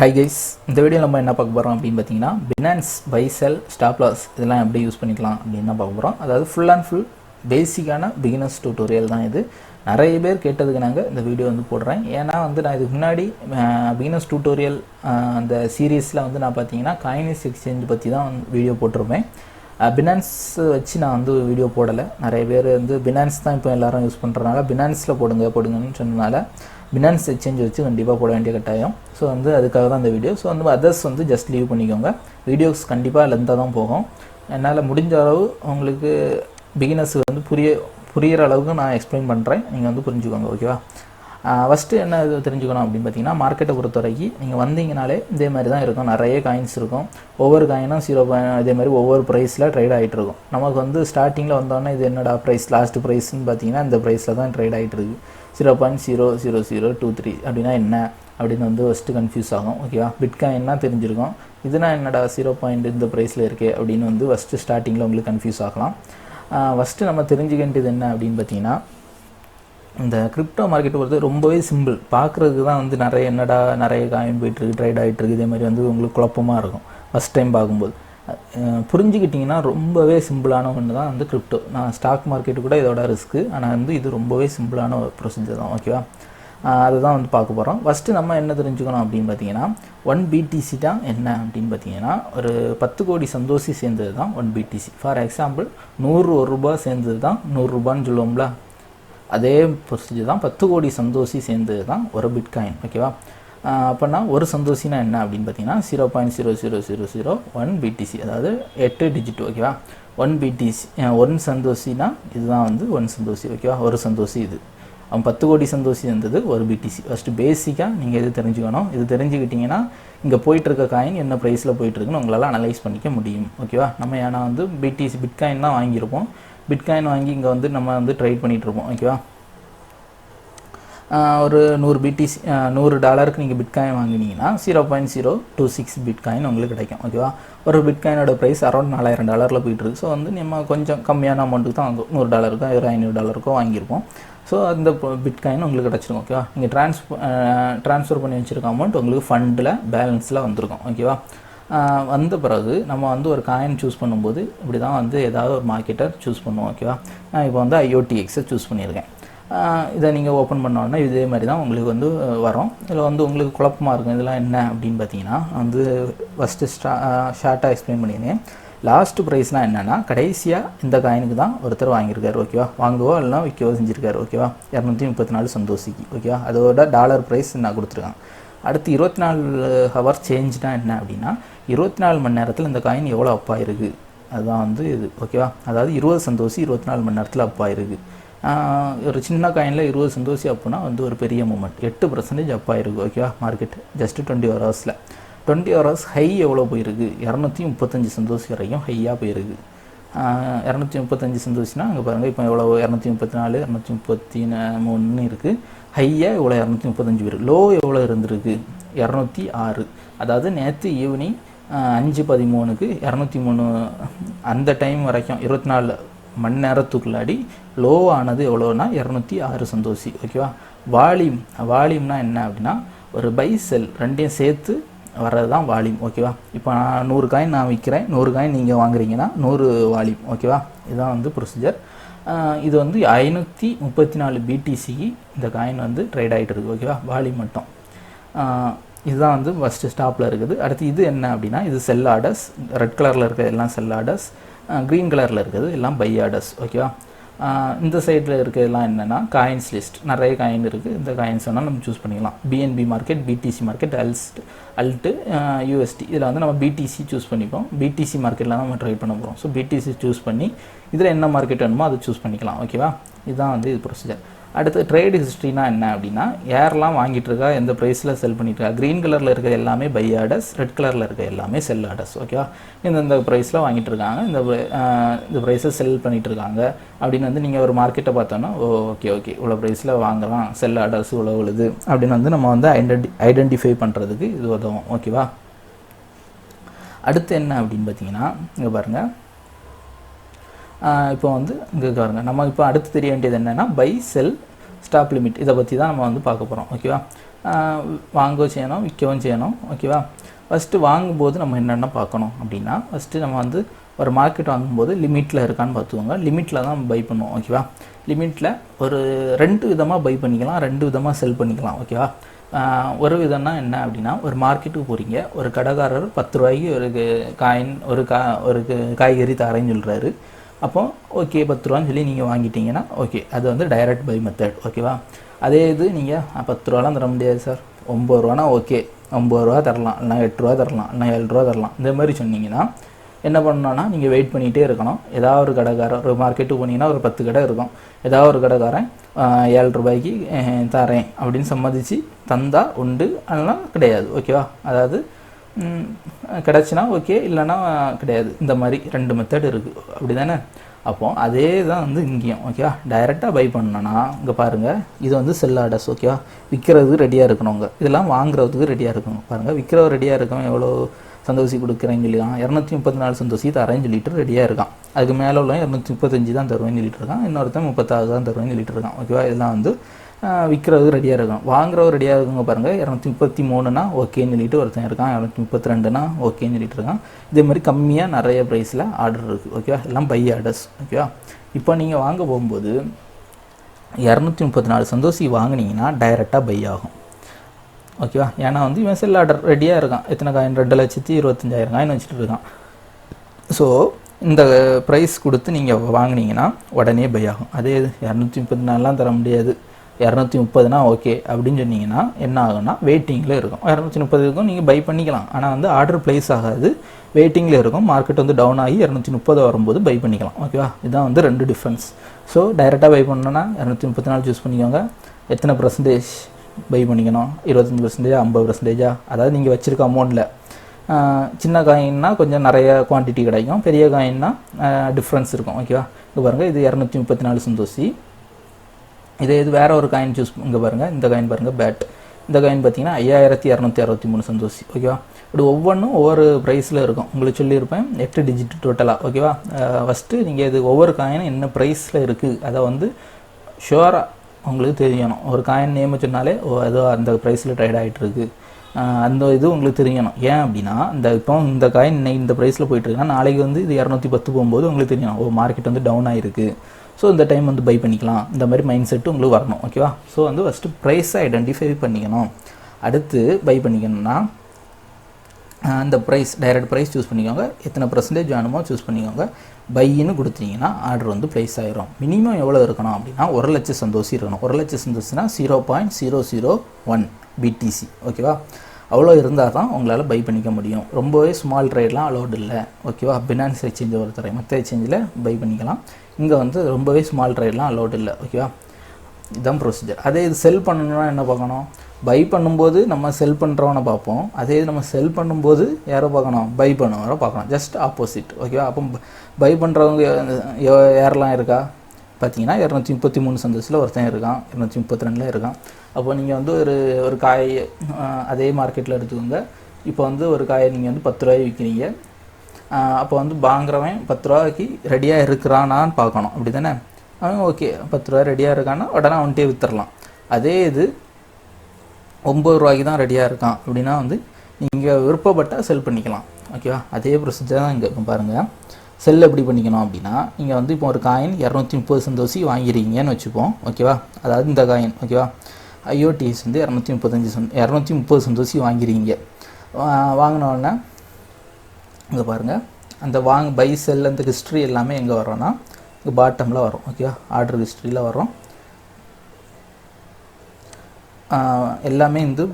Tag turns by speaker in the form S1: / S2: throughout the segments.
S1: Hi guys இந்த video நம்ம என்ன பார்க்க போகிறோம் அப்படின்னு பார்த்தீங்கன்னா பினான்ஸ் பைசெல் ஸ்டாப்லாஸ் இதெல்லாம் எப்படி யூஸ் பண்ணிக்கலாம் அப்படின்னு தான் பார்க்க போகிறோம் அதாவது ஃபுல் அண்ட் ஃபுல் பேசிக்கான பிகினர்ஸ் டியூட்டோரியல் தான் இது. நிறைய பேர் கேட்டதுக்கு நாங்கள் இந்த வீடியோ வந்து போடுறேன். ஏன்னா வந்து நான் இதுக்கு முன்னாடி பிகினர்ஸ் டியூட்டோரியல் அந்த சீரீஸில் வந்து நான் பார்த்தீங்கன்னா காயினிஸ் எக்ஸ்சேஞ்ச் பற்றி தான் வீடியோ போட்டிருப்பேன். பினான்ஸ் வச்சு நான் வந்து வீடியோ போடலை. நிறைய பேர் வந்து பினான்ஸ் தான் இப்போ எல்லாரும் யூஸ் பண்ணுறதுனால பினான்ஸில் போடுங்க போடுங்கன்னு சொன்னதுனால பினான்ஸ் எக்ஸ்சேஞ்ச் வச்சு கண்டிப்பாக போட வேண்டிய கட்டாயம். ஸோ வந்து அதுக்காக தான் இந்த வீடியோ ஸோ வந்து அதர்ஸ் வந்து ஜஸ்ட் லீவ் பண்ணிக்கோங்க. வீடியோஸ் கண்டிப்பாக லென்த்தாக தான் போகும். என்னால் முடிஞ்ச அளவு உங்களுக்கு பிகினர்ஸ் வந்து புரிய புரிகிற அளவுக்கு நான் எக்ஸ்பிளைன் பண்ணுறேன் நீங்கள் வந்து புரிஞ்சுக்கோங்க ஓகேவா ஃபஸ்ட்டு என்ன இது தெரிஞ்சுக்கணும் அப்படின்னு பார்த்தீங்கன்னா மார்க்கெட்டை பொறுத்த வரைக்கும் நீங்கள் வந்தீங்கனாலே இதே மாதிரி தான் இருக்கும். நிறைய காயின்ஸ் இருக்கும். ஒவ்வொரு காயினும் ஜீரோ இதே மாதிரி ஒவ்வொரு ப்ரைஸில் ட்ரேட் ஆகிட்டு இருக்கும். நமக்கு வந்து ஸ்டார்டிங்கில் வந்தோடனே இது என்னடா ப்ரைஸ் லாஸ்ட் ப்ரைஸ்னு பார்த்தீங்கன்னா இந்த ப்ரைஸில் தான் ட்ரேட் ஆகிட்டு இருக்குது zero point zero zero zero two three அப்படின்னா என்ன? அப்படின்னு வந்து ஃபஸ்ட்டு கன்ஃபியூஸ் ஆகும் ஓகேவா பிட்காயின்னா தெரிஞ்சிருக்கும்? இதுனா என்னடா ஜீரோ பாயிண்ட் இந்த ப்ரைஸில் இருக்கே அப்படின்னு வந்து ஃபஸ்ட்டு ஸ்டார்டிங்கில் உங்களுக்கு கன்ஃபியூஸ் ஆகலாம். ஃபஸ்ட்டு நம்ம தெரிஞ்சுக்க வேண்டியது என்ன அப்படின்னு பார்த்தீங்கன்னா இந்த கிரிப்டோ மார்க்கெட் பொறுத்து ரொம்பவே சிம்பிள் பார்க்குறதுக்கு தான் வந்து நிறைய என்னடா நிறைய காயின் போயிட்டுருக்கு ட்ரேட் ஆகிட்டுருக்கு இதே மாதிரி வந்து உங்களுக்கு குழப்பமாக இருக்கும். ஃபஸ்ட் டைம் பார்க்கும்போது. புரிஞ்சுக்கிட்டிங்கன்னா ரொம்பவே சிம்பிளான ஒன்று தான் வந்து கிரிப்டோ நான் ஸ்டாக் மார்க்கெட்டு கூட இதோட ரிஸ்க்கு ஆனால் வந்து இது ரொம்பவே சிம்பிளான ஒரு ப்ரொசீஜர் தான் ஓகேவா அதுதான் வந்து பார்க்க போகிறோம் ஃபஸ்ட்டு நம்ம என்ன தெரிஞ்சுக்கணும் அப்படின்னு பார்த்தீங்கன்னா ஒன் பிடிசி தான் என்ன அப்படின்னு பார்த்தீங்கன்னா ஒரு பத்து கோடி சந்தோஷி சேர்ந்தது தான் ஒன் பிடிசி ஃபார் எக்ஸாம்பிள் நூறு ஒரு ரூபா சேர்ந்தது தான் நூறுரூபான்னு சொல்லுவோம்ல? அதே ப்ரொசீஜர் தான் பத்து கோடி சந்தோஷி சேர்ந்தது தான் ஒரு பிட்காயின் ஓகேவா அப்போனா ஒரு சந்தோஷினா என்ன அப்படின்னு பார்த்தீங்கன்னா zero point zero zero zero zero one BTC அதாவது எட்டு டிஜிட் ஓகேவா ஒன் பிடிசி ஒன் சந்தோஷினா இதுதான் வந்து ஒன் சந்தோஷி ஓகேவா ஒரு சந்தோஷி இது. அவன் பத்து கோடி சந்தோஷி இருந்தது ஒரு பிடிசி ஃபஸ்ட்டு பேசிக்காக நீங்கள் இது தெரிஞ்சுக்கணும்? இது தெரிஞ்சுக்கிட்டிங்கன்னா இங்கே போயிட்டுருக்க காயின் என்ன ப்ரைஸில் போயிட்டுருக்குன்னு உங்களால் அனலைஸ் பண்ணிக்க முடியும் ஓகேவா நம்ம ஏன்னா வந்து பிடிசி பிட்காயின் தான் வாங்கியிருப்போம். பிட்காயின் வாங்கி இங்கே வந்து நம்ம வந்து ட்ரேட் பண்ணிகிட்டு இருப்போம் ஓகேவா ஒரு நூறு பிடிசி நூறு டாலருக்கு நீங்கள் பிட்காயின் வாங்கினீங்கன்னா zero point zero two six bitcoin உங்களுக்கு கிடைக்கும் ஓகேவா ஒரு பிட்காயினோட ப்ரைஸ் அரௌண்ட் நாலாயிரம் டாலரில் போயிட்டுருக்கு. ஸோ வந்து நம்ம கொஞ்சம் கம்மியான அமௌண்ட்டுக்கு தான் வாங்குவோம். நூறு டாலருக்கோ ஒரு ஐநூறு டாலருக்கோ வாங்கியிருப்போம். ஸோ அந்த பிட்காயின் உங்களுக்கு கிடச்சிருக்கும் ஓகேவா நீங்கள் ட்ரான்ஸ் ட்ரான்ஸ்ஃபர் பண்ணி வச்சுருக்க அமௌண்ட் உங்களுக்கு ஃபண்டில் பேலன்ஸில் வந்திருக்கும் ஓகேவா வந்த பிறகு நம்ம வந்து ஒரு காயின் சூஸ் பண்ணும்போது இப்படி தான் வந்து ஏதாவது ஒரு மார்க்கெட்டை சூஸ் பண்ணுவோம் ஓகேவா நான் இப்போ வந்து ஐஓடிஎக்ஸை சூஸ் பண்ணியிருக்கேன். இதை நீங்கள் ஓப்பன் பண்ணோன்னா இதே மாதிரி தான் உங்களுக்கு வந்து வரும். இதில் வந்து உங்களுக்கு குழப்பமாக இருக்கும். இதெல்லாம் என்ன அப்படின்னு பார்த்தீங்கன்னா வந்து ஃபஸ்ட்டு ஸ்டா ஷார்ட்டாக எக்ஸ்பிளைன் பண்ணியிருந்தேன். லாஸ்ட் ப்ரைஸ்னால் என்னென்னா கடைசியாக இந்த காயினுக்கு தான் ஒருத்தர் வாங்கியிருக்காரு ஓகேவா வாங்குவோ இல்லைனா விற்கவோ செஞ்சுருக்காரு ஓகேவா இரநூத்தி முப்பத்தி நாலு சந்தோஷிக்கு ஓகேவா அதோட டாலர் ப்ரைஸ் நான் கொடுத்துருக்கேன். அடுத்து இருபத்தி நாலு ஹவர் சேஞ்ச்னா என்ன அப்படின்னா இருபத்தி நாலு மணி நேரத்தில் இந்த காயின் எவ்வளோ அப்பாயிருக்கு அதுதான் வந்து இது ஓகேவா அதாவது இருபது சந்தோஷி இருபத்தி நாலு மணி நேரத்தில் அப்பாயிருக்கு ஒரு சின்ன காயினில் இருபது சந்தோஷி அப்புனா வந்து ஒரு பெரிய மூமெண்ட் எட்டு பர்சன்டேஜ் அப் ஆயிருக்கு ஓகேவா மார்க்கெட் ஜஸ்ட்டு டுவெண்ட்டி ஃபோர் ஹவர்ஸில் டுவெண்ட்டி ஹவர்ஸ் ஹை எவ்வளோ போயிருக்கு? இரநூத்தி முப்பத்தஞ்சு சந்தோஷி வரைக்கும் ஹையாக போயிருக்கு. இரநூத்தி முப்பத்தஞ்சு சந்தோஷினா அங்கே பாருங்கள் இப்போ எவ்வளோ? இரநூத்தி முப்பத்தி நாலு இரநூத்தி முப்பத்தி மூணுன்னு இருக்குது ஹையாக எவ்வளோ இரநூத்தி முப்பத்தஞ்சு பேர். லோ எவ்வளோ இருந்திருக்கு? இரநூத்தி ஆறு. அதாவது நேற்று ஈவினிங் அஞ்சு பதிமூணுக்கு இரநூத்தி மூணு அந்த டைம் வரைக்கும் இருபத்தி நாலு மணி நேரத்துக்குள்ளாடி லோவானது எவ்வளோன்னா எவ்வளோனா இரநூத்தி ஆறு சந்தோஷி ஓகேவா வால்யூம் வால்யூம்னா என்ன அப்படின்னா ஒரு பை செல் ரெண்டையும் சேர்த்து வர்றது தான் வால்யூம் ஓகேவா இப்போ நான் நூறு காயின் நான் விற்கிறேன் நூறு காயின் நீங்கள் வாங்குறீங்கன்னா நூறு வால்யூம் ஓகேவா இதுதான் வந்து ப்ரொசீஜர் இது வந்து ஐநூற்றி முப்பத்தி நாலு பிடிசிக்கு இந்த காயின் வந்து ட்ரேட் ஆகிட்டு இருக்குது ஓகேவா வால்யூம் மட்டும். இதுதான் வந்து ஃபஸ்ட்டு ஸ்டாப்பில் இருக்குது. அடுத்து இது என்ன அப்படின்னா இது செல் ஆர்டர்ஸ் ரெட் கலரில் இருக்க எல்லாம் செல் ஆர்டர்ஸ் க்ரீன் கலரில் இருக்கிறது எல்லாம் பையாடஸ் ஓகேவா இந்த சைடில் இருக்கிறதெல்லாம் என்னென்னா காயின்ஸ் லிஸ்ட் நிறைய காயின் இருக்குது இந்த காயின்ஸ் வேணால் நம்ம சூஸ் பண்ணிக்கலாம். பிஎன்பி மார்க்கெட் பிடிசி மார்க்கெட் அல்ஸ்ட் அல்ட்டு யூஎஸ்டி இதில் வந்து நம்ம பிடிசி சூஸ் பண்ணிப்போம். பிடிசி மார்க்கெட்டில் நம்ம ட்ரை பண்ண போகிறோம் ஸோ பிடிசி சூஸ் பண்ணி இதில் என்ன மார்க்கெட் வேணுமோ அதை சூஸ் பண்ணிக்கலாம் ஓகேவா இதுதான் வந்து இது ப்ரொசீஜர் அடுத்து ட்ரேடு ஹிஸ்ட்ரினா என்ன அப்படின்னா யாரெல்லாம் வாங்கிட்டு இருக்கா எந்த ப்ரைஸில் செல் பண்ணிட்டு இருக்கா? க்ரீன் கலரில் இருக்க எல்லாமே பை ஆர்டர்ஸ் ரெட் கலரில் இருக்க எல்லாமே செல் ஆர்டர்ஸ் ஓகேவா இந்த இந்த ப்ரைஸில் வாங்கிட்டு இருக்காங்க இந்த இந்த ப்ரைஸை செல் பண்ணிட்டு இருக்காங்க. அப்படின்னு வந்து நீங்கள் ஒரு மார்க்கெட்டை பார்த்தோன்னா ஓ ஓகே ஓகே இவ்வளோ ப்ரைஸில் வாங்கலாம் செல் ஆர்டர்ஸ் இவ்வளோ உழுது அப்படின்னு வந்து நம்ம வந்து ஐடென்டி ஐடென்டிஃபை பண்ணுறதுக்கு இது உதவும் ஓகேவா அடுத்து என்ன அப்படின்னு பார்த்தீங்கன்னா இங்கே பாருங்கள் இப்போ வந்து இங்கே பாருங்க. நம்ம இப்போ அடுத்து தெரிய வேண்டியது என்னென்னா பை செல் ஸ்டாப் லிமிட் இதை பற்றி தான் நம்ம வந்து பார்க்க போகிறோம் ஓகேவா வாங்கவும் செய்யணும் விற்கவும் செய்யணும். ஓகேவா ஃபஸ்ட்டு வாங்கும்போது நம்ம என்னென்ன பார்க்கணும் அப்படின்னா ஃபஸ்ட்டு நம்ம வந்து ஒரு மார்க்கெட் வாங்கும்போது லிமிட்டில் இருக்கான்னு பார்த்துக்கோங்க. லிமிட்டில் தான் பை பண்ணுவோம். ஓகேவா லிமிட்டில் ஒரு ரெண்டு விதமாக பை பண்ணிக்கலாம் ரெண்டு விதமாக செல் பண்ணிக்கலாம். ஓகேவா ஒரு விதம்னா என்ன அப்படின்னா ஒரு மார்க்கெட்டுக்கு போகிறீங்க ஒரு கடைக்காரர் பத்து ரூபாய்க்கு ஒரு காயின் ஒரு கா ஒரு காய்கறி தரேன்னு சொல்கிறாரு அப்போ ஓகே பத்து ரூபான்னு சொல்லி நீங்கள் வாங்கிட்டீங்கன்னா ஓகே அது வந்து டைரக்ட் பை மெத்தட் ஓகேவா அதே இது நீங்கள் பத்து ரூபாலாம் தர முடியாது சார் ஒம்பது ரூபானா ஓகே ஒம்பது ரூபா தரலாம் இல்லைனா எட்டு ரூபா தரலாம் இல்லைனா ஏழு ரூபா தரலாம். இந்த மாதிரி சொன்னீங்கன்னா என்ன பண்ணணும்னா நீங்கள் வெயிட் பண்ணிகிட்டே இருக்கணும். ஏதாவது ஒரு கடைக்காரன் ஒரு மார்க்கெட்டுக்கு போனீங்கன்னா ஒரு பத்து கடை இருக்கும். ஏதாவது ஒரு கடைக்காரன் ஏழு ரூபாய்க்கு தரேன் அப்படின்னு சம்மதிச்சு தந்தால் உண்டு அதெல்லாம் கிடையாது ஓகேவா அதாவது கிடச்சினா ஓகே இல்லைன்னா கிடையாது. இந்த மாதிரி ரெண்டு மெத்தட் இருக்குது அப்படி தானே அப்போ அதே தான் வந்து இங்கேயும் ஓகேவா டைரெக்டாக பை பண்ணனா இங்கே பாருங்கள் இது வந்து செல் ஆர்டர்ஸ் ஓகேவா விற்கிறதுக்கு ரெடியாக இருக்கணுங்க. இதெல்லாம் வாங்குறதுக்கு ரெடியாக இருக்கணும். பாருங்கள் விற்கிறவர் ரெடியாக இருக்கணும் எவ்வளோ சந்தோஷி கொடுக்குறேன்னு சொல்லிதான் இரநூத்தி முப்பத்தி நாலு சந்தோஷி தரேன்னு சொல்லிட்டு ரெடியாக இருக்கான். அதுக்கு மேலே உள்ள இரநூத்தி முப்பத்தஞ்சு தான் தருவேன்னு சொல்லிட்டு இருக்கான். இன்னொருத்தன் முப்பத்தாறு தான் தருவேன்னு சொல்லிட்டு இருக்கான். ஓகேவா இதெல்லாம் வந்து விற்கிறது ரெடியாக இருக்கும். வாங்குறவர் ரெடியாக இருக்குங்க பாருங்கள் இரநூத்தி முப்பத்தி மூணுனா ஓகேன்னு சொல்லிட்டு ஒருத்தன் இருக்கான். இரநூத்தி முப்பத்தி ரெண்டுனா ஓகேன்னு சொல்லிட்டு இருக்கான். இதே மாதிரி கம்மியாக நிறைய ப்ரைஸில் ஆர்டர் இருக்குது ஓகேவா எல்லாம் பை ஆர்டர்ஸ் ஓகேவா இப்போ நீங்கள் வாங்க போகும்போது இரநூத்தி முப்பத்தி நாலு சந்தோஷி வாங்குனீங்கன்னா டைரெக்டாக பை ஆகும். ஓகேவா ஏன்னா வந்து இவன் செல் ஆர்டர் ரெடியாக இருக்கான். எத்தனை காயின்? ரெண்டு லட்சத்தி இருபத்தஞ்சாயிரம் காயின் வச்சுட்டு இருக்கான். ஸோ இந்த ப்ரைஸ் கொடுத்து நீங்கள் வாங்குனீங்கன்னா உடனே பை ஆகும். அதே இரநூத்தி முப்பத்தி நாலுலாம் தர முடியாது. இரநூத்தி முப்பதுனா ஓகே அப்படின்னு சொன்னீங்கன்னா என்ன ஆகும்னா வெயிட்டிங்கில் இருக்கும். இரநூத்தி முப்பதுக்கும் நீங்கள் பை பண்ணிக்கலாம். ஆனால் வந்து ஆர்டர் ப்ளேஸ் ஆகாது. வெயிட்டிங்கில் இருக்கும். மார்க்கெட் வந்து டவுன் ஆகி இரநூத்தி முப்பது வரும்போது பை பண்ணிக்கலாம். ஓகேவா இதுதான் வந்து ரெண்டு டிஃப்ரென்ஸ் ஸோ டைரெக்டாக பை பண்ணணுன்னா இரநூத்தி முப்பத்தி நாலு சூஸ் பண்ணிக்கோங்க. எத்தனை பர்சன்டேஜ் பை பண்ணிக்கணும்? இருபத்தஞ்சி பர்சன்டேஜா ஐம்பது பர்சன்டேஜா அதாவது நீங்கள் வச்சுருக்க அமௌண்ட்டில் சின்ன காயின்னா கொஞ்சம் நிறைய குவான்டிட்டி கிடைக்கும். பெரிய காயின்னா டிஃப்ரென்ஸ் இருக்கும். ஓகேவா இது பாருங்கள் இது இரநூத்தி முப்பத்தி நாலு சந்தோஷி. இதே இது வேற ஒரு காயின் சூஸ் இங்கே பாருங்கள் இந்த காயின் பாருங்கள் பேட் இந்த காயின் பார்த்தீங்கன்னா ஐயாயிரத்தி இரநூத்தி அறுபத்தி மூணு சந்தோஷி ஓகேவா இப்படி ஒவ்வொன்றும் ஒவ்வொரு ப்ரைஸில் இருக்கும். உங்களுக்கு சொல்லியிருப்பேன் எட்டு டிஜிட் டோட்டலாக ஓகேவா ஃபஸ்ட்டு நீங்கள் இது ஒவ்வொரு காயினும் என்ன ப்ரைஸில் இருக்குது அதை வந்து ஷுவராக உங்களுக்கு தெரியணும். ஒரு காயின் நேம் சொன்னாலே ஓ ஏதோ அந்த ப்ரைஸில் ட்ரேட் ஆகிட்டு இருக்குது அந்த இது உங்களுக்கு தெரியணும். ஏன் அப்படின்னா இந்த இப்போ இந்த காயின் இன்னைக்கு இந்த ப்ரைஸில் போயிட்டுருக்குன்னா நாளைக்கு வந்து இது இரநூத்தி பத்து போகும்போது உங்களுக்கு தெரியணும். ஓ மார்க்கெட் வந்து டவுன் ஆகிருக்கு ஸோ இந்த டைம் வந்து பை பண்ணிக்கலாம். இந்த மாதிரி மைண்ட் செட்டு உங்களுக்கு வரணும். ஓகேவா ஸோ வந்து ஃபஸ்ட்டு ப்ரைஸை ஐடென்டிஃபை பண்ணிக்கணும். அடுத்து பை பண்ணிக்கணும்னா அந்த ப்ரைஸ் டைரக்ட் ப்ரைஸ் சூஸ் பண்ணிக்கோங்க. எத்தனை பர்சன்டேஜ் வேணுமோ சூஸ் பண்ணிக்கோங்க. பையின்னு கொடுத்தீங்கன்னா ஆர்டர் வந்து ப்ளேஸ் ஆகிரும் மினிமம் எவ்வளோ இருக்கணும் அப்படின்னா ஒரு லட்சம் சந்தோஷம் இருக்கணும். ஒரு லட்சம் சந்தோஷம்னா zero point zero zero one BTC ஓகேவா அவ்வளோ இருந்தால் தான் உங்களால் பை பண்ணிக்க முடியும். ரொம்பவே ஸ்மால் ட்ரேட்லாம் அலோடு இல்லை. ஓகேவா பினான்ஸ் எக்ஸ்சேஞ்ச் ஒருத்தரை மற்ற எக்ஸ்சேஞ்சில் பை பண்ணிக்கலாம். இங்கே வந்து ரொம்பவே ஸ்மால் ட்ரேட்லாம் அலோடு இல்லை. ஓகேவா இதுதான் ப்ரொசீஜர் அதே இது செல் பண்ணணும்னா என்ன பார்க்கணும்? பை பண்ணும்போது நம்ம செல் பண்ணுறவனை பார்ப்போம். அதே இது நம்ம செல் பண்ணும்போது யாரை பார்க்கணும்? பை பண்ணுறவரை பார்க்கணும். ஜஸ்ட் ஆப்போசிட் ஓகேவா அப்போ பை பண்ணுறவங்க யாரெல்லாம் இருக்கா? பார்த்தீங்கன்னா இரநூத்தி முப்பத்தி மூணு சந்தோஷத்தில் ஒருத்தன் இருக்கான். இரநூத்தி முப்பத்தி ரெண்டில் இருக்கான். அப்போ நீங்கள் வந்து ஒரு ஒரு காய் அஹ், அதே மார்க்கெட்டில் எடுத்துக்கோங்க. இப்போ வந்து ஒரு காயை நீங்கள் வந்து பத்து ரூபாய் விற்கிறீங்க அப்போ வந்து வாங்குறவன் பத்து ரூபாய்க்கு ரெடியாக இருக்கிறானான்னு பார்க்கணும். அப்படி தானே அவன் ஓகே பத்து ரூபா ரெடியாக இருக்கான்னா உடனே அவன்கிட்டே வித்துடலாம் அதே இது ஒம்பது ரூபாய்க்கு தான் ரெடியாக இருக்கான் அப்படின்னா வந்து நீங்கள் விருப்பப்பட்டால் செல் பண்ணிக்கலாம். ஓகேவா அதே ப்ரொசீஜர் தான் இங்கே இப்போ பாருங்கள் செல் எப்படி பண்ணிக்கணும் அப்படின்னா நீங்கள் வந்து இப்போ ஒரு காயின் இரநூத்தி முப்பது சந்தோசி வாங்கிருக்கீங்கன்னு வச்சுப்போம். ஓகேவா அதாவது இந்த காயின். ஓகேவா ஐஓடிஎஸ் வந்து இரநூத்தி முப்பத்தஞ்சு சந் இரநூத்தி முப்பது சந்தோஷி வாங்கிருக்கீங்க. வாங்கினோடனே இங்கே பாருங்கள் அந்த வாங்க பை செல் அந்த ஹிஸ்ட்ரி எல்லாமே எங்கே வரோன்னா இங்கே பாட்டமில் வரும். ஓகேவா ஆர்டர் ஹிஸ்ட்ரியில் வரும். எல்லாமே வந்து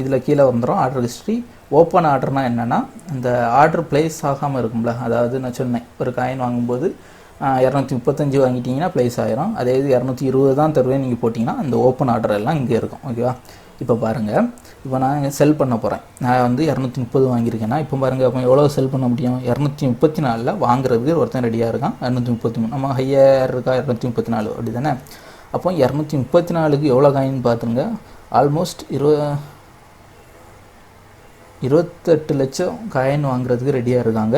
S1: இதில் கீழே வந்துடும் ஆர்டர் ஹிஸ்ட்ரி ஓப்பன் ஆர்டர்னால் என்னென்னா இந்த ஆர்டர் பிளேஸ் ஆகாமல் இருக்கும்ல. அதாவது நான் சொன்னேன் ஒரு காயின் வாங்கும்போது இரநூத்தி முப்பத்தஞ்சு வாங்கிட்டீங்கன்னா ப்ளேஸ் ஆயிரும். அதே இது இரநூத்தி இருபது தான் தருவேன் நீங்கள் போட்டிங்கன்னா அந்த ஓப்பன் ஆர்டர் எல்லாம் இங்கே இருக்கும் ஓகேவா இப்போ பாருங்கள் இப்போ நான் செல் பண்ண போகிறேன் நான் வந்து இரநூத்தி முப்பது வாங்கியிருக்கேன்னா இப்போ பாருங்கள் அப்போ எவ்வளோ செல் பண்ண முடியும்? இரநூத்தி முப்பத்தி நாலில் வாங்குறதுக்கு ஒருத்தன் ரெடியாக இருக்கான். இரநூத்தி முப்பத்தி மூணு. நம்ம ஹையர் இருக்கா? இரநூத்தி முப்பத்தி நாலு. அப்படி தானே அப்போ இரநூத்தி முப்பத்தி நாலுக்கு எவ்வளோ காயின் பார்த்துருங்க. ஆல்மோஸ்ட் இரு இருபத்தெட்டு லட்சம் காயின் வாங்குறதுக்கு ரெடியாக இருக்காங்க.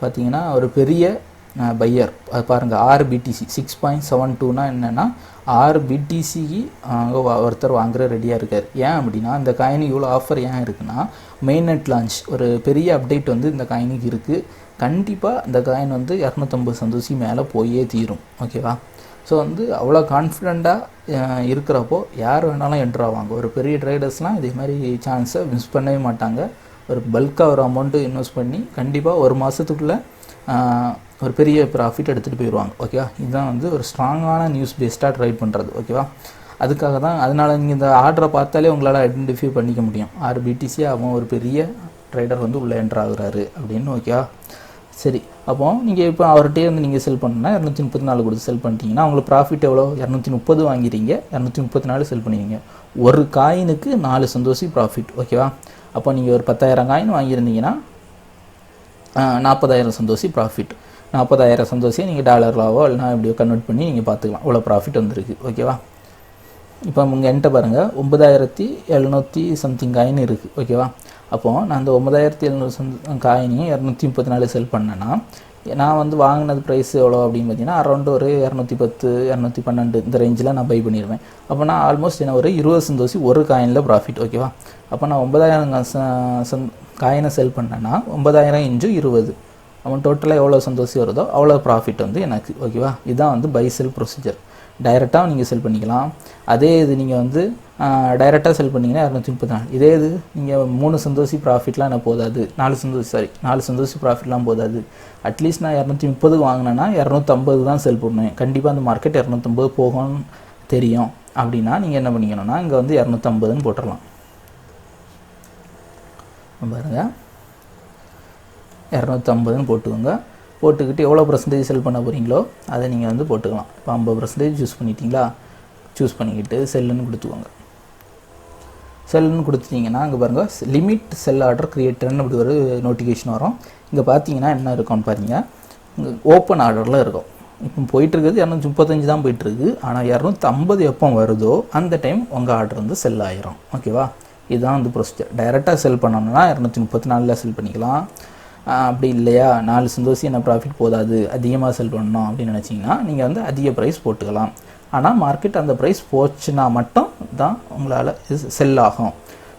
S1: பார்த்தீங்கன்னா ஒரு பெரிய பையர். அது பாருங்கள் ஆறு பிடிசி சிக்ஸ் பாயிண்ட் செவன் டூனா என்னென்னா ஆறு பிடிசிக்கு ஒருத்தர் வாங்குற ரெடியாக இருக்கார். ஏன் அப்படின்னா இந்த காயினுக்கு இவ்வளோ ஆஃபர் ஏன் இருக்குன்னா மெயின் நெட் லான்ச் ஒரு பெரிய அப்டேட் வந்து இந்த காயினுக்கு இருக்குது கண்டிப்பாக இந்த காயின் வந்து இரநூத்தம்பது சந்தோஷி மேலே போயே தீரும். ஓகேவா ஸோ வந்து அவ்வளோ கான்ஃபிடெண்ட்டாக இருக்கிறப்போ யார் வேணாலும் என்ட்ரு ஆவாங்க ஒரு பெரிய ட்ரேடர்ஸ்லாம் இதே மாதிரி சான்ஸை மிஸ் பண்ணவே மாட்டாங்க. ஒரு பல்காக ஒரு அமௌண்ட்டு இன்வெஸ்ட் பண்ணி கண்டிப்பாக ஒரு மாதத்துக்குள்ளே ஒரு பெரிய ப்ராஃபிட் எடுத்துகிட்டு போயிடுவாங்க. ஓகேவா இதுதான் வந்து ஒரு ஸ்ட்ராங்கான நியூஸ் பேஸ்டாக ட்ரை பண்ணுறது ஓகேவா அதுக்காக தான் அதனால் நீங்கள் இந்த ஆர்டரை பார்த்தாலே உங்களால் ஐடென்டிஃபை பண்ணிக்க முடியும். ஆறு பிடிசி அவன் ஒரு பெரிய ட்ரேடர் வந்து உள்ளே என்ட்ரு ஆகுறாரு அப்படின்னு ஓகேவா சரி. அப்போ நீங்கள் இப்போ அவர்கிட்டே வந்து நீங்கள் செல் பண்ணால் இரநூத்தி முப்பத்தி நாலு கொடுத்து செல் பண்ணிட்டீங்கன்னா உங்களுக்கு ப்ராஃபிட் எவ்வளோ? இரநூத்தி முப்பது வாங்கிறீங்க இரநூத்தி முப்பத்தி நாலு செல் பண்ணுவீங்க ஒரு காயினுக்கு நாலு சந்தோஷி ப்ராஃபிட் ஓகேவா அப்போ நீங்கள் ஒரு பத்தாயிரம் காயின் வாங்கியிருந்தீங்கன்னா நாற்பதாயிரம் சந்தோஷி ப்ராஃபிட் நாற்பதாயிரம் சந்தோஷம் நீங்கள் டாலர்லாவோ இல்லைனா எப்படியோ கன்வெர்ட் பண்ணி நீங்கள் பார்த்துக்கலாம். இவ்வளோ ப்ராஃபிட் வந்திருக்கு. ஓகேவா இப்போ உங்கள் என்கிட்ட பாருங்கள் ஒன்பதாயிரத்தி எழுநூற்றி சம்திங் காயின் இருக்குது ஓகேவா அப்போது நான் அந்த ஒன்பதாயிரத்தி எழுநூறு சந்த காயினையும் இரநூத்தி முப்பத்தி நாலு செல் பண்ணேன்னா நான் வந்து வாங்கினது ப்ரைஸ் எவ்வளோ அப்படின்னு பார்த்தீங்கன்னா அரௌண்ட் ஒரு இரநூத்தி பத்து இரநூத்தி பன்னெண்டு இந்த ரேஞ்சில் நான் பை பண்ணிடுவேன். அப்போ நான் ஆல்மோஸ்ட் என்ன ஒரு இருபது சந்தோஷி ஒரு காயினில் ப்ராஃபிட் ஓகேவா அப்போ நான் ஒன்பதாயிரம் காயினை செல் பண்ணேன்னா ஒன்பதாயிரம் இன்ச்சு இருபது. அவன் டோட்டலாக எவ்வளோ சந்தோஷி வருதோ அவ்வளோ ப்ராஃபிட் வந்து எனக்கு ஓகேவா இதுதான் வந்து பை செல் ப்ரொசீஜர் டைரெக்டாக நீங்கள் செல் பண்ணிக்கலாம். அதே இது நீங்கள் வந்து டைரெக்டாக செல் பண்ணிங்கன்னா இரநூத்தி முப்பத்தி நாலு. இதே இது நீங்கள் மூணு சந்தோஷி ப்ராஃபிட்லாம் எனக்கு போதாது. நாலு சந்தோஷி சாரி நாலு சந்தோஷி ப்ராஃபிட்லாம் போதாது. அட்லீஸ்ட் நான் இரநூத்தி முப்பது வாங்கினேன்னா இரநூத்தம்பது தான் செல் பண்ணுவேன் கண்டிப்பாக அந்த மார்க்கெட் இரநூத்தம்பது போகும்னு தெரியும். அப்படின்னா நீங்கள் என்ன பண்ணிக்கணும்னா இங்கே வந்து இரநூத்தம்பதுன்னு போட்டுடலாம் பாருங்கள் இரநூத்தம்பதுன்னு போட்டுக்கோங்க. போட்டுக்கிட்டு எவ்வளோ பர்சன்டேஜ் செல் பண்ண போகிறீங்களோ அதை நீங்கள் வந்து போட்டுக்கலாம். இப்போ ஐம்பது பர்சன்டேஜ் சூஸ் பண்ணிட்டீங்களா? சூஸ் பண்ணிக்கிட்டு செல்லுன்னு கொடுத்துக்கோங்க. செல்லுன்னு கொடுத்துட்டிங்கன்னா அங்கே பாருங்கள் லிமிட் செல் ஆர்டர் கிரியேட்டர்னு இப்படி ஒரு நோட்டிஃபிகேஷன் வரும். இங்கே பார்த்தீங்கன்னா என்ன இருக்கும்னு பாருங்கள் இங்கே ஓப்பன் ஆர்டரில் இருக்கும். இப்போ போயிட்டுருக்குது இரநூத்தி முப்பத்தஞ்சு தான் போயிட்டுருக்கு ஆனால் இரநூத்தம்பது எப்போ வருதோ அந்த டைம் உங்கள் ஆர்டர் வந்து செல் ஆயிரும். ஓகேவா இதுதான் வந்து ப்ரொசீஜர் டைரெக்டாக செல் பண்ணணும்னா இரநூத்தி முப்பத்தி நாலில் செல் பண்ணிக்கலாம். அப்படி இல்லையா? நாலு சந்தோஷம் என்ன ப்ராஃபிட் போதாது அதிகமாக செல் பண்ணணும் அப்படின்னு நினச்சிங்கன்னா நீங்கள் வந்து அதிக ப்ரைஸ் போட்டுக்கலாம். ஆனால் மார்க்கெட் அந்த ப்ரைஸ் போச்சுன்னா மட்டும் தான் உங்களால் செல் ஆகும்.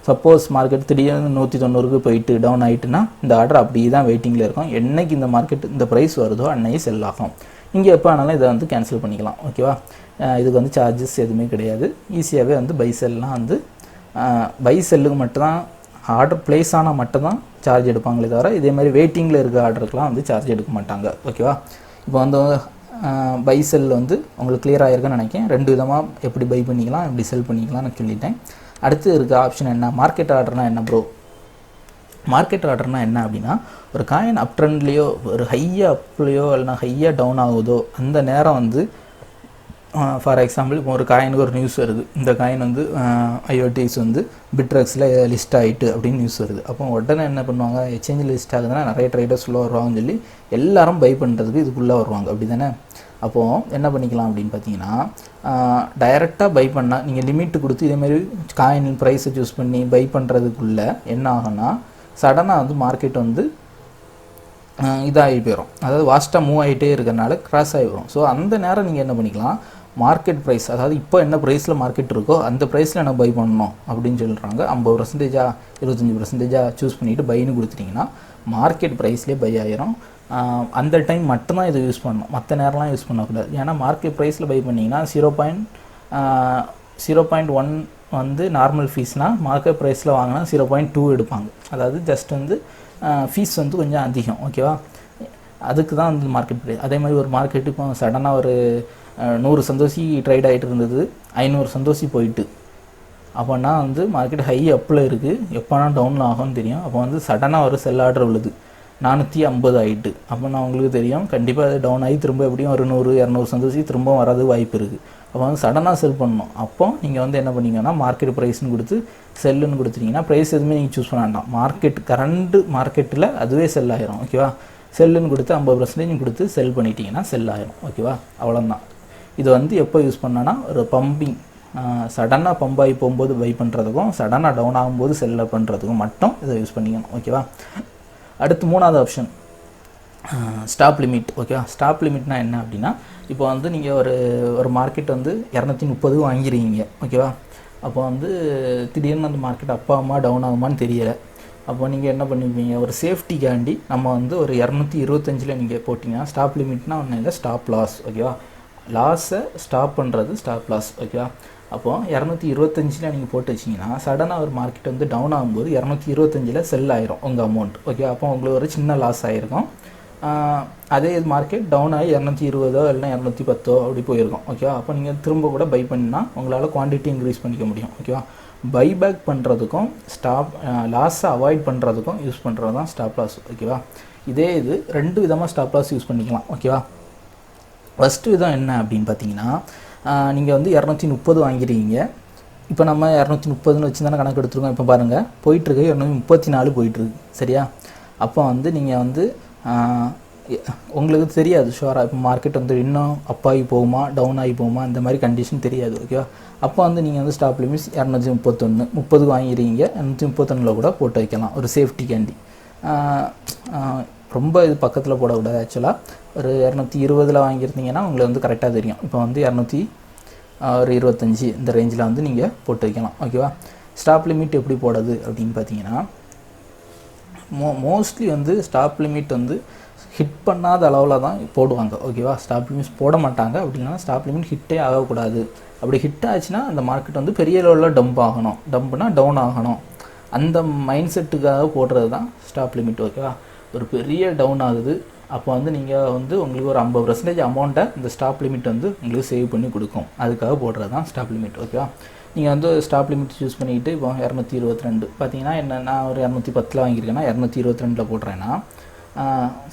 S1: சப்போஸ் மார்க்கெட் திடீர்னு நூற்றி தொண்ணூறுக்கு போயிட்டு டவுன் ஆகிட்டுனா இந்த ஆர்டர் அப்படியே தான் வெயிட்டிங்கில் இருக்கும். என்னைக்கு இந்த மார்க்கெட் இந்த ப்ரைஸ் வருதோ அன்னைக்கு செல் ஆகும். நீங்கள் எப்போ ஆனாலும் இதை வந்து கேன்சல் பண்ணிக்கலாம் ஓகேவா இதுக்கு வந்து சார்ஜஸ் எதுவுமே கிடையாது. ஈஸியாகவே வந்து பை செல்லாம் வந்து பை செல்லுக்கு மட்டும்தான் ஆர்டர் ப்ளேஸ் ஆனால் மட்டும்தான் சார்ஜ் எடுப்பாங்களே தவிர இதே மாதிரி வெயிட்டிங்கில் இருக்க ஆர்டருக்கெலாம் வந்து சார்ஜ் எடுக்க மாட்டாங்க. ஓகேவா இப்போ வந்து பை செல் வந்து உங்களுக்கு கிளியர் ஆகிருக்குன்னு நினைக்கிறேன். ரெண்டு விதமாக எப்படி பை பண்ணிக்கலாம் எப்படி செல் பண்ணிக்கலாம்னு சொல்லிட்டேன். அடுத்து இருக்க ஆப்ஷன் என்ன? மார்க்கெட் ஆர்டர்னா என்ன ப்ரோ மார்க்கெட் ஆர்டர்னா என்ன அப்படின்னா ஒரு காயின் அப் ட்ரெண்ட்லேயோ ஒரு ஹையாக அப்லேயோ இல்லைனா ஹையாக டவுன் ஆகுதோ அந்த நேரம் வந்து ஃபார் எக்ஸாம்பிள் இப்போ ஒரு காயினுக்கு ஒரு நியூஸ் வருது. இந்த காயின் வந்து ஐஓடிஸ் வந்து பிட்ரக்ஸில் லிஸ்ட் ஆகிட்டு அப்படின்னு நியூஸ் வருது. அப்போ உடனே என்ன பண்ணுவாங்க? எக்ஸ்சேஞ்சில் லிஸ்ட் ஆகுதுன்னா நிறைய ட்ரேடர்ஸ் உள்ள வருவாங்கன்னு சொல்லி எல்லாரும் பை பண்ணுறதுக்கு இதுக்குள்ளே வருவாங்க. அப்படி தானே அப்போது என்ன பண்ணிக்கலாம் அப்படின்னு பார்த்தீங்கன்னா டைரெக்டாக பை பண்ணால் நீங்கள் லிமிட் கொடுத்து இதேமாரி காயின் ப்ரைஸை சூஸ் பண்ணி பை பண்ணுறதுக்குள்ளே என்ன ஆகும்னா சடனாக வந்து மார்க்கெட் வந்து இதாகி போயிடும் அதாவது வாஸ்ட்டாக மூவ் ஆகிட்டே இருக்கிறனால கிராஸ் ஆகி வரும். ஸோ அந்த நேரம் நீங்கள் என்ன பண்ணிக்கலாம்? மார்க்கெட் ப்ரைஸ் அதாவது இப்போ என்ன ப்ரைஸில் மார்க்கெட் இருக்கோ அந்த ப்ரைஸில் என்ன பை பண்ணணும் அப்படின்னு சொல்கிறாங்க ஐம்பது பர்சன்டேஜா இருபத்தஞ்சி பர்சன்டேஜாக சூஸ் பண்ணிவிட்டு பைன்னு கொடுத்துட்டிங்கன்னா மார்க்கெட் ப்ரைஸ்லேயே பை ஆயிரும். அந்த டைம் மட்டும்தான் இதை யூஸ் பண்ணணும். மற்ற நேரம்லாம் யூஸ் பண்ணக்கூடாது. ஏன்னா மார்க்கெட் ப்ரைஸில் பை பண்ணிங்கன்னா zero point zero point one வந்து நார்மல் ஃபீஸ்னால் மார்க்கெட் ப்ரைஸில் வாங்கினா ஜீரோ பாயிண்ட் டூ எடுப்பாங்க. அதாவது ஜஸ்ட் வந்து ஃபீஸ் வந்து கொஞ்சம் அதிகம். ஓகேவா அதுக்கு தான் வந்து மார்க்கெட் ப்ரைஸ் அதே மாதிரி ஒரு மார்க்கெட்டு இப்போ சடனாக ஒரு நூறு சந்தோஷி ட்ரேட் ஆகிட்டு இருந்தது. ஐநூறு சந்தோஷி போயிட்டு. அப்போனா வந்து மார்க்கெட் ஹை அப்பில் இருக்குது எப்போனா டவுனில் ஆகும்னு தெரியும். அப்போ வந்து சடனாக ஒரு செல் ஆர்டர் விழுது. நானூற்றி ஐம்பது ஆகிட்டு அப்போ நான் உங்களுக்கு தெரியும். கண்டிப்பாக அது டவுன் ஆகி திரும்ப எப்படியும் ஒரு நூறு இரநூறு சந்தோஷி திரும்ப வராது வாய்ப்பு இருக்குது அப்போ வந்து சடனாக செல் பண்ணணும். அப்போ நீங்கள் வந்து என்ன பண்ணீங்கன்னா மார்க்கெட் ப்ரைஸ்னு கொடுத்து செல்லுன்னு கொடுத்துட்டீங்கன்னா ப்ரைஸ் எதுவுமே நீங்கள் சூஸ் பண்ண வேண்டாம். மார்க்கெட் கரண்ட் மார்க்கெட்டில் அதுவே செல் ஆயிரும். ஓகேவா செல்லுன்னு கொடுத்து ஐம்பது பர்சன்டேஜ் கொடுத்து செல் பண்ணிட்டீங்கன்னா செல் ஆயிரும். ஓகேவா அவ்வளோதான் இது வந்து எப்போ யூஸ் பண்ணனா ஒரு பம்பிங் சடனாக பம்ப் ஆகி போகும்போது பை பண்ணுறதுக்கும் சடனாக டவுன் ஆகும்போது செல்ல பண்ணுறதுக்கும் மட்டும் இதை யூஸ் பண்ணிக்கணும் ஓகேவா அடுத்து மூணாவது ஆப்ஷன் ஸ்டாப் லிமிட் ஓகேவா ஸ்டாப் லிமிட்னா என்ன அப்படின்னா இப்போ வந்து நீங்கள் ஒரு ஒரு மார்க்கெட் வந்து இரநூத்தி முப்பது வாங்கிறீங்க ஓகேவா அப்போ வந்து திடீர்னு அந்த மார்க்கெட் அப்பா அம்மா டவுன் ஆகுமான்னு தெரியலை. அப்போ நீங்கள் என்ன பண்ணுவீங்க ஒரு சேஃப்டிக்காண்டி நம்ம வந்து ஒரு இரநூத்தி இருபத்தஞ்சில் நீங்கள் போட்டிங்கன்னா ஸ்டாப் லிமிட்னா ஒன்றும் இல்லை ஸ்டாப் லாஸ் ஓகேவா லாஸை ஸ்டாப் பண்ணுறது ஸ்டாப் லாஸ் ஓகேவா அப்போ இரநூத்தி இருபத்தஞ்சில் நீங்கள் போட்டு வச்சிங்கன்னா சடனாக ஒரு மார்க்கெட் வந்து டவுன் ஆகும்போது இரநூத்தி இருபத்தஞ்சில் செல் ஆயிரும் உங்கள் அமௌண்ட் ஓகே அப்போ உங்களுக்கு ஒரு சின்ன லாஸ் ஆகிருக்கும் அதே இது மார்க்கெட் டவுன் ஆகி இரநூத்தி இருபதோ இல்லைனா இரநூத்தி பத்தோ அப்படி போயிருக்கும் ஓகேவா அப்போ நீங்கள் திரும்ப கூட பை பண்ணினா உங்களால் குவான்டிட்டி இன்க்ரீஸ் பண்ணிக்க முடியும் ஓகேவா பைபேக் பண்ணுறதுக்கும் ஸ்டாப் லாஸை அவாய்ட் பண்ணுறதுக்கும் யூஸ் பண்ணுறது தான் ஸ்டாப் லாஸ் ஓகேவா இதே இது ரெண்டு விதமாக ஸ்டாப் லாஸ் யூஸ் பண்ணிக்கலாம் ஓகேவா ஃபஸ்ட்டு விதம் என்ன அப்படின்னு பார்த்தீங்கன்னா நீங்கள் வந்து இரநூத்தி முப்பது வாங்கிருக்கீங்க. இப்போ நம்ம இரநூத்தி முப்பதுன்னு வச்சு தானே கணக்கு எடுத்துருக்கோம். இப்போ பாருங்கள் போயிட்டுருக்கு இரநூத்தி முப்பத்தி நாலு போயிட்டுருக்கு. சரியா? அப்போ வந்து நீங்கள் வந்து உங்களுக்கு தெரியாது ஷுவராக இப்போ மார்க்கெட் வந்து இன்னும் அப் ஆகி போகுமா டவுன் ஆகி போகுமா இந்த மாதிரி கண்டிஷன் தெரியாது ஓகேவா அப்போ வந்து நீங்கள் வந்து ஸ்டாப் லிமிட்ஸ் இரநூத்தி முப்பத்தொன்று முப்பது வாங்கிடுறீங்க இரநூத்தி முப்பத்தொன்னில் கூட போட்டு வைக்கலாம் ஒரு சேஃப்டிக்காண்டி ரொம்ப இது பக்கத்தில் போடக்கூடாது ஆக்சுவலாக ஒரு இரநூத்தி இருபதில் வாங்கியிருந்தீங்கன்னா உங்களுக்கு வந்து கரெக்டாக தெரியும். இப்போ வந்து இரநூத்தி ஒரு இருபத்தஞ்சி இந்த ரேஞ்சில் வந்து நீங்கள் போட்டு வைக்கலாம். ஓகேவா ஸ்டாப் லிமிட் எப்படி போடுறது அப்படின்னு பார்த்தீங்கன்னா மோ மோஸ்ட்லி வந்து ஸ்டாப் லிமிட் வந்து ஹிட் பண்ணாத அளவில் தான் போடுவாங்க. ஓகேவா ஸ்டாப் லிமிட்ஸ் போட மாட்டாங்க. அப்படின்னா ஸ்டாப் லிமிட் ஹிட்டே ஆகக்கூடாது. அப்படி ஹிட் ஆச்சுன்னா அந்த மார்க்கெட் வந்து பெரிய லெவலில் டம்ப் ஆகணும். டம்ப்னா டவுன் ஆகணும். அந்த மைண்ட் செட்டுக்காக போடுறது தான் ஸ்டாப் லிமிட் ஓகேவா ஒரு பெரிய டவுன் ஆகுது. அப்போ வந்து நீங்கள் வந்து உங்களுக்கு ஒரு ஐம்பது பர்சன்டேஜ் அமௌண்ட்டை இந்த ஸ்டாப் லிமிட் வந்து உங்களுக்கு சேவ் பண்ணி கொடுக்கும். அதுக்காக போடுறது தான் ஸ்டாப் லிமிட் ஓகேவா நீங்கள் வந்து ஸ்டாப் லிமிட் யூஸ் பண்ணிக்கிட்டு இப்போ இரநூத்தி இருபத்தி ரெண்டு. பார்த்தீங்கன்னா என்ன நான் ஒரு இரநூத்தி பத்தில் வாங்கியிருக்கேன்னா இரநூத்தி இருபத்தி ரெண்டில் போடுறேன்னா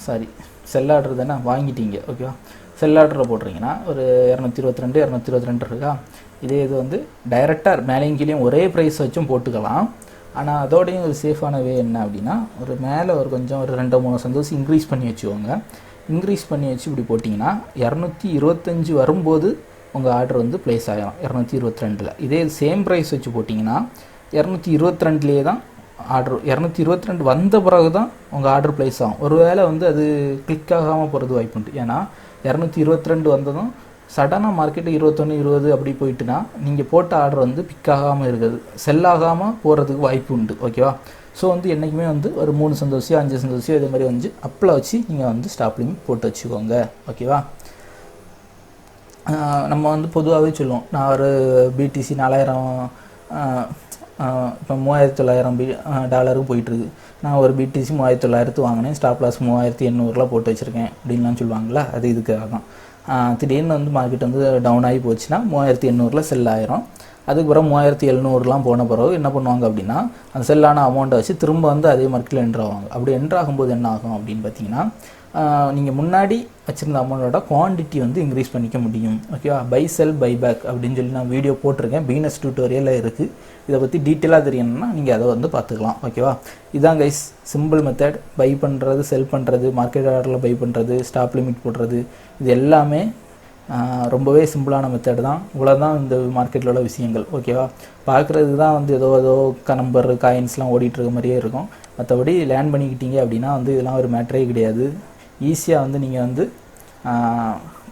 S1: சாரி செல் ஆர்டர் தானே வாங்கிட்டீங்க ஓகேவா செல் ஆர்டரில் போடுறீங்கன்னா ஒரு இரநூத்தி இருபத்தி ரெண்டு இரநூத்தி இருபத்தி ரெண்டு இருக்கா? இதே இது வந்து டைரெக்டாக மேலேயும் கீழேயும் ஒரே ப்ரைஸ் வச்சும் போட்டுக்கலாம். ஆனால் அதோடையும் ஒரு சேஃபான வே என்ன அப்படின்னா ஒரு மேலே ஒரு கொஞ்சம் ஒரு ரெண்டு மூணு சந்தோஷம் இன்க்ரீஸ் பண்ணி வச்சுக்கோங்க. இன்க்ரீஸ் பண்ணி வச்சு இப்படி போட்டிங்கன்னா இரநூத்தி இருபத்தஞ்சி வரும்போது உங்கள் ஆர்டர் வந்து ப்ளேஸ் ஆகிடும் இரநூத்தி இருபத்தி ரெண்டில் இதே சேம் ப்ரைஸ் வச்சு போட்டிங்கன்னா இரநூத்தி இருபத்தி ரெண்டுலேயே தான் ஆர்டர் இரநூத்தி இருபத்தி ரெண்டு வந்த பிறகு தான் உங்கள் ஆர்டர் ப்ளேஸ் ஆகும். ஒருவேளை வந்து அது கிளிக் ஆகாமல் போகிறது வாய்ப்புண்டு ஏன்னா இரநூத்தி இருபத்தி ரெண்டு வந்ததும் சடனாக மார்க்கெட்டு இருபத்தொன்று இருபது அப்படி போயிட்டுனா நீங்கள் போட்ட ஆர்டர் வந்து பிக் ஆகாமல் இருக்குது. செல் ஆகாமல் போகிறதுக்கு வாய்ப்பு உண்டு. ஓகேவா ஸோ வந்து என்றைக்குமே வந்து ஒரு மூணு சந்தோஷியோ அஞ்சு சந்தோஷியோ இதே மாதிரி வந்து அப்பில் வச்சு நீங்கள் வந்து ஸ்டாப் லிமிட் போட்டு வச்சுக்கோங்க. ஓகேவா ஆஹ் நம்ம வந்து பொதுவாகவே சொல்லுவோம். நான் ஒரு பிடிசி நாலாயிரம் இப்போ மூவாயிரத்தி தொள்ளாயிரம் பி டாலருக்கு போயிட்டுருக்கு. நான் ஒரு பிடிசி மூவாயிரத்தி தொள்ளாயிரத்து வாங்கினேன். ஸ்டாப் லாஸ் மூவாயிரத்தி எண்ணூறுலாம் போட்டு வச்சுருக்கேன். அப்படின்லாம் சொல்லுவாங்களா அது இதுக்காக தான். திடீர்னு வந்து மார்க்கெட் வந்து டவுன் ஆகி போச்சுன்னா மூவாயிரத்தி எண்ணூறில் செல் ஆயிரும். அதுக்கப்புறம் மூவாயிரத்தி எழுநூறுலாம் போன பிறகு என்ன பண்ணுவாங்க அப்படின்னா அந்த செல்லான அமௌண்ட்டை வச்சு திரும்ப வந்து அதே மார்க்கெட்டில் என்ட்ரு ஆவாங்க. அப்படி என்ட்ரு ஆகும்போது என்ன ஆகும் அப்படின்னு பார்த்தீங்கன்னா நீங்கள் முன்னாடி வச்சுருந்த அமௌண்ட்டோட குவாண்டிட்டி வந்து இன்க்ரீஸ் பண்ணிக்க முடியும். ஓகேவா பை செல் பை பேக் அப்படின்னு சொல்லி நான் வீடியோ போட்டிருக்கேன். பீனஸ் டியூட்டோரியலில் இருக்குது இதை பற்றி டீட்டெயிலாக தெரியணும்னா நீங்கள் அதை வந்து பார்த்துக்கலாம். ஓகேவா இதான் கைஸ் சிம்பிள் மெத்தட் பை பண்ணுறது செல் பண்ணுறது மார்க்கெட் ஆர்டரில் பை பண்ணுறது ஸ்டாப் லிமிட் போடுறது இது எல்லாமே ரொம்பவே சிம்பிளான மெத்தட் தான். இவ்வளோ தான் இந்த மார்க்கெட்டில் உள்ள விஷயங்கள். ஓகேவா பார்க்குறது தான் வந்து ஏதோ ஏதோ நம்பர் காயின்ஸ்லாம் ஓடிட்டுருக்க மாதிரியே இருக்கும். மற்றபடி லேர்ன் பண்ணிக்கிட்டீங்க அப்படின்னா வந்து இதெல்லாம் ஒரு மேட்டரே கிடையாது. ஈஸியாக வந்து நீங்கள் வந்து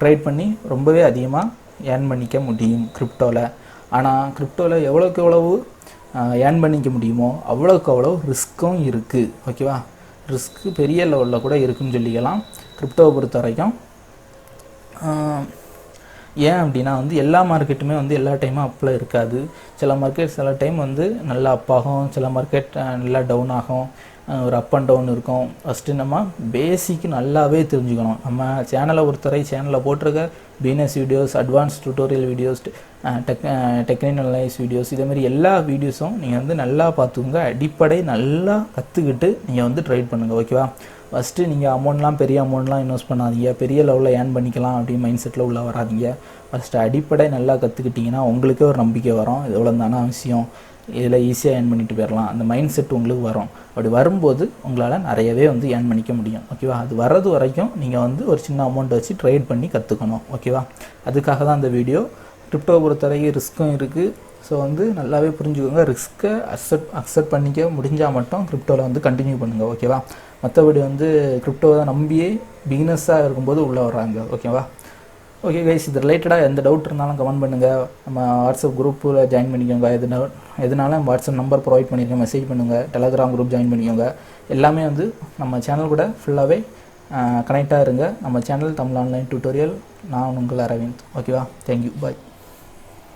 S1: ட்ரேட் பண்ணி ரொம்பவே அதிகமாக ஏர்ன் பண்ணிக்க முடியும் கிரிப்டோவில் ஆனால் கிரிப்டோவில் எவ்வளோக்கு எவ்வளவு ஏர்ன் பண்ணிக்க முடியுமோ அவ்வளோக்கு அவ்வளோ ரிஸ்க்கும் இருக்குது ஓகேவா ரிஸ்க்கு பெரிய லெவலில் கூட இருக்குன்னு சொல்லிக்கலாம். கிரிப்டோவை பொறுத்த வரைக்கும் ஏன் அப்படின்னா வந்து எல்லா மார்க்கெட்டுமே வந்து எல்லா டைமும் அப்பில் இருக்காது. சில மார்க்கெட் சில டைம் வந்து நல்லா அப் ஆகும். சில மார்க்கெட் நல்லா டவுன் ஆகும். ஒரு அப் அண்ட் டவுன் இருக்கும். ஃபஸ்ட்டு நம்ம பேசிக் நல்லாவே தெரிஞ்சுக்கணும். நம்ம சேனலை ஒருத்தரை சேனலில் போட்டிருக்க BNS videos advance tutorial videos tech technical videos இதேமாரி எல்லா வீடியோஸும் நீங்கள் வந்து நல்லா பார்த்துக்கோங்க. அடிப்படை நல்லா கற்றுக்கிட்டு நீங்கள் வந்து ட்ரைட் பண்ணுங்கள் ஓகேவா ஃபஸ்ட்டு நீங்கள் அமௌண்ட்லாம் பெரிய அமௌண்ட்லாம் இன்வெஸ்ட் பண்ணாதீங்க. பெரிய லெவலில் ஏர்ன் பண்ணிக்கலாம் அப்படின்னு மைண்ட் செட்டில் உள்ளே வராதீங்க. ஃபஸ்ட்டு அடிப்படை நல்லா கற்றுக்கிட்டிங்கன்னா உங்களுக்கே ஒரு நம்பிக்கை வரும். இது எவ்வளோ தானே அவசியம் இதில் ஈஸியாக ஏர்ன் பண்ணிட்டு போயிடலாம் அந்த மைண்ட் செட் உங்களுக்கு வரும். அப்படி வரும்போது உங்களால் நிறையவே வந்து ஏர்ன் பண்ணிக்க முடியும். ஓகேவா அது வர்றது வரைக்கும் நீங்கள் வந்து ஒரு சின்ன அமௌண்ட்டை வச்சு ட்ரேட் பண்ணி கற்றுக்கணும் ஓகேவா அதுக்காக தான் அந்த வீடியோ கிரிப்டோ பொறுத்தவரைக்கும் ரிஸ்க்கும் இருக்குது ஸோ வந்து நல்லாவே புரிஞ்சுக்கோங்க. ரிஸ்க்கை அக்செப்ட் அக்செப்ட் பண்ணிக்க முடிஞ்சால் மட்டும் கிரிப்டோவில் வந்து கண்டினியூ பண்ணுங்கள் ஓகேவா மற்றபடி வந்து கிரிப்டோவை நம்பியே பிகினஸாக இருக்கும்போது உள்ளே வர்றாங்க. ஓகேவா ஓகே கைஸ் இது ரிலேட்டடாக எந்த டவுட் இருந்தாலும் கமெண்ட் பண்ணுங்கள் நம்ம வாட்ஸ்அப் குரூப்பில் ஜாயின் பண்ணிக்கோங்க. எதுனா எதுனாலும் வாட்ஸ்அப் நம்பர் ப்ரொவைட் பண்ணியிருக்கேன் மெசேஜ் பண்ணுங்கள் டெலகிராம் குரூப் ஜாயின் பண்ணிக்கோங்க. எல்லாமே வந்து நம்ம சேனல் கூட ஃபுல்லாகவே கனெக்டாக இருங்க. நம்ம சேனல் தமிழ் ஆன்லைன் டியூட்டோரியல் நான் உங்கள் அரவிந்த். ஓகேவா தேங்க்யூ பாய்